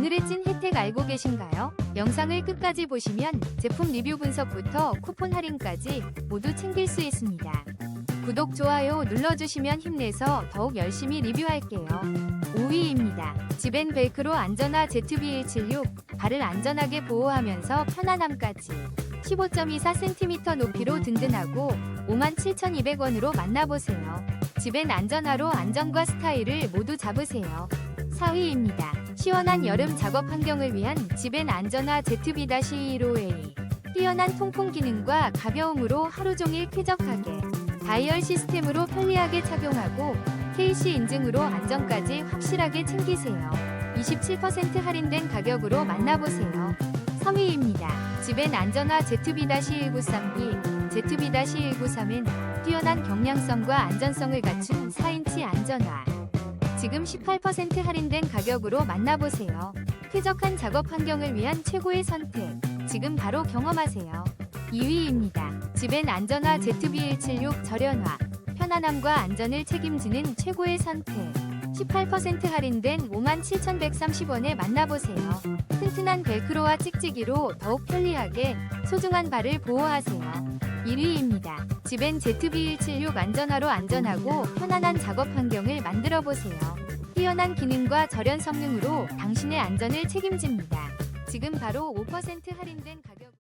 오늘의 찐 혜택 알고 계신가요? 영상을 끝까지 보시면 제품 리뷰 분석부터 쿠폰 할인까지 모두 챙길 수 있습니다. 구독, 좋아요 눌러주시면 힘내서 더욱 열심히 리뷰할게요. 5위입니다. 지벤 벨크로 안전화 ZB176 발을 안전하게 보호하면서 편안함까지 15.24cm 높이로 든든하고 57,200원으로 만나보세요. 지벤 안전화로 안전과 스타일을 모두 잡으세요. 4위입니다. 시원한 여름 작업 환경을 위한 지벤 안전화 ZB-15A 뛰어난 통풍 기능과 가벼움으로 하루 종일 쾌적하게 다이얼 시스템으로 편리하게 착용하고 KC 인증으로 안전까지 확실하게 챙기세요. 27% 할인된 가격으로 만나보세요. 3위입니다. 지벤 안전화 ZB-1993B, ZB-193은 뛰어난 경량성과 안전성을 갖춘 4인치 안전화. 지금 18% 할인된 가격으로 만나보세요. 쾌적한 작업 환경을 위한 최고의 선택. 지금 바로 경험하세요. 2위입니다. 지벤 안전화 ZB176 절연화. 편안함과 안전을 책임지는 최고의 선택. 18% 할인된 57,130원에 만나보세요. 튼튼한 벨크로와 찍찍이로 더욱 편리하게 소중한 발을 보호하세요. 1위입니다. 지벤 ZB176 안전화로 안전하고 편안한 작업 환경을 만들어 보세요. 뛰어난 기능과 절연 성능으로 당신의 안전을 책임집니다. 지금 바로 5% 할인된 가격